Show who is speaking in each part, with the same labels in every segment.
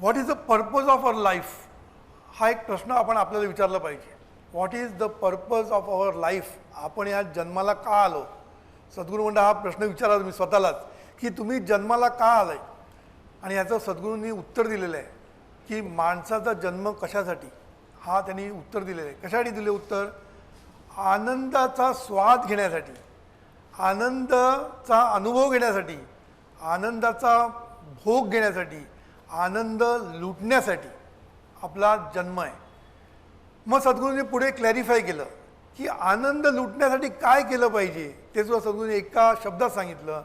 Speaker 1: What is the purpose of our life हा एक प्रश्न आपण आपल्याला विचारला पाहिजे. What is the purpose of our life आपण या जन्माला का आलो? सद्गुरू म्हणता हा प्रश्न विचारला मी स्वतःलाच की तुम्ही जन्माला का आलाय? आणि याचं सद्गुरूंनी उत्तर दिलेलं आहे की माणसाचा जन्म कशासाठी? हा त्यांनी उत्तर दिलेलं आहे. कशासाठी दिले उत्तर? आनंदाचा स्वाद घेण्यासाठी. आनंदाचा अनुभव घेण्यासाठी. आनंदाचा भोग घेण्यासाठी. आनंद लुटण्यासाठी आपला जन्म आहे. मग सद्गुरूंनी पुढे क्लॅरिफाय केलं की आनंद लुटण्यासाठी काय केलं पाहिजे ते सुद्धा सद्गुरूंनी एका शब्दात सांगितलं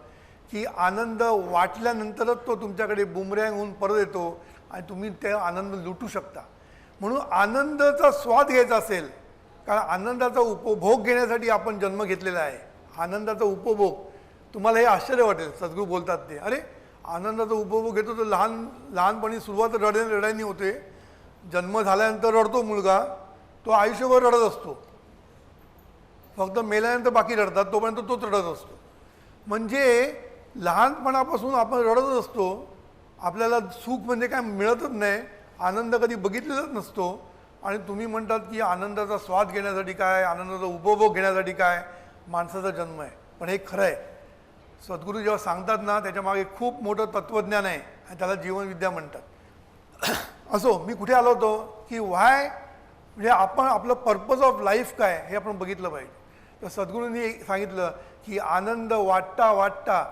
Speaker 1: की आनंद वाटल्यानंतरच तो तुमच्याकडे बुमऱ्यांग होऊन परत येतो आणि तुम्ही ते आनंद लुटू शकता. म्हणून आनंदाचा स्वाद घ्यायचा असेल कारण आनंदाचा उपभोग घेण्यासाठी आपण जन्म घेतलेला आहे. आनंदाचा उपभोग तुम्हाला हे आश्चर्य वाटेल सद्गुरू बोलतात ते. अरे आनंदाचा उपभोग घेतो. तर लहान लहानपणी सुरुवात रडे रडायनी होते. जन्म झाल्यानंतर रडतो मुलगा. तो आयुष्यभर रडत असतो. फक्त मेल्यानंतर बाकी रडतात. तोपर्यंत तोच रडत असतो. म्हणजे लहानपणापासून आपण रडत असतो. आपल्याला सुख म्हणजे काय मिळतच नाही. आनंद कधी बघितलेलाच नसतो. आणि तुम्ही म्हणतात की आनंदाचा स्वाद घेण्यासाठी काय? आनंदाचा उपभोग घेण्यासाठी काय? माणसाचा जन्म आहे. पण हे खरं आहे. सद्गुरू जेव्हा सांगतात ना त्याच्यामागे खूप मोठं तत्त्वज्ञान आहे आणि त्याला जीवनविद्या म्हणतात. असो मी कुठे आलो होतो की व्हाय म्हणजे आपण आपलं पर्पज ऑफ लाईफ काय हे आपण बघितलं पाहिजे. तर सद्गुरूंनी सांगितलं की आनंद वाटता वाटता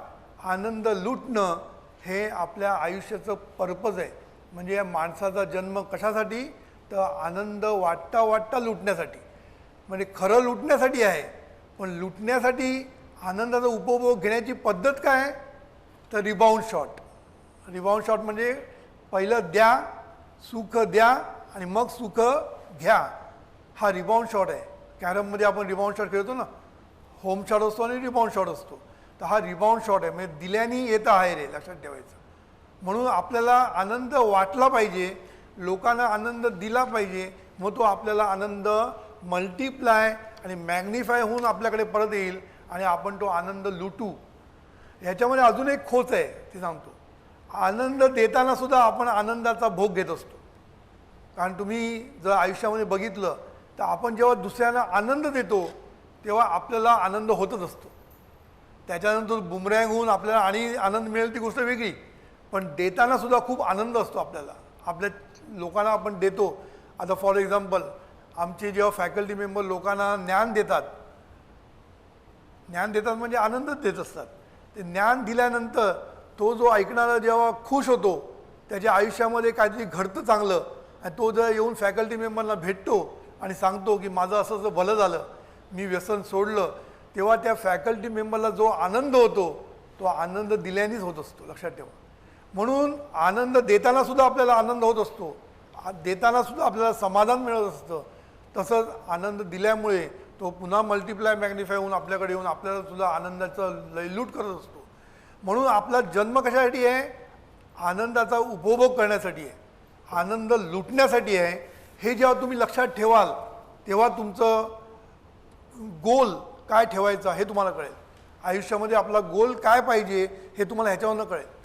Speaker 1: आनंद लुटणं हे आपल्या आयुष्याचं पर्पज आहे. म्हणजे या माणसाचा जन्म कशासाठी? तर आनंद वाटता वाटता लुटण्यासाठी. म्हणजे खरं लुटण्यासाठी आहे पण लुटण्यासाठी आनंदाचा उपभोग घेण्याची पद्धत काय आहे? तर रिबाउंड शॉट रिबाउंड शॉट म्हणजे पहिलं द्या सुख द्या आणि मग सुख घ्या. हा रिबाउंड शॉट आहे. कॅरममध्ये आपण रिबाउंड शॉट खेळतो ना? होम शॉट असतो आणि रिबाउंड शॉट असतो. तर हा रिबाउंड शॉट आहे. म्हणजे दिल्याने येतं आहे रे लक्षात ठेवायचं. म्हणून आपल्याला आनंद वाटला पाहिजे. लोकांना आनंद दिला पाहिजे. मग तो आपल्याला आनंद मल्टिप्लाय आणि मॅग्निफाय होऊन आपल्याकडे परत येईल. आणि आपण तो आनंद लुटू. ह्याच्यामध्ये अजून एक खोच आहे ते सांगतो. आनंद देताना सुद्धा आपण आनंदाचा भोग घेत असतो. कारण तुम्ही जर आयुष्यामध्ये बघितलं तर आपण जेव्हा दुसऱ्यांना आनंद देतो तेव्हा आपल्याला आनंद होतच असतो. त्याच्यानंतर बुमरँग होऊन आपल्याला आणि आनंद मिळेल ती गोष्ट वेगळी. पण देताना सुद्धा खूप आनंद असतो आपल्याला. आपल्या लोकांना आपण देतो. आता फॉर एक्झाम्पल आमचे जेव्हा फॅकल्टी मेंबर लोकांना ज्ञान देतात ज्ञान देतात म्हणजे आनंदच देत असतात. ते ज्ञान दिल्यानंतर तो जो ऐकणारा जेव्हा खुश होतो त्याच्या आयुष्यामध्ये काहीतरी घडतं चांगलं आणि तो जर येऊन फॅकल्टी मेंबरला भेटतो आणि सांगतो की माझं असं जर भलं झालं मी व्यसन सोडलं तेव्हा त्या फॅकल्टी मेंबरला जो आनंद होतो तो आनंद दिल्यानेच होत असतो लक्षात ठेवा. म्हणून आनंद देतानासुद्धा आपल्याला आनंद होत असतो. देतानासुद्धा आपल्याला समाधान मिळत असतं. तसंच आनंद दिल्यामुळे तो पुन्हा मल्टिप्लाय मॅग्निफाय होऊन आपल्याकडे येऊन आपल्याला सुद्धा आनंदाचं लयलूट करत असतो. म्हणून आपला जन्म कशासाठी आहे? आनंदाचा उपभोग करण्यासाठी आहे. आनंद लुटण्यासाठी आहे. हे जेव्हा तुम्ही लक्षात ठेवाल तेव्हा तुमचं गोल काय ठेवायचा हे तुम्हाला कळेल. आयुष्यामध्ये आपला गोल काय पाहिजे हे तुम्हाला ह्याच्यावरनं कळेल.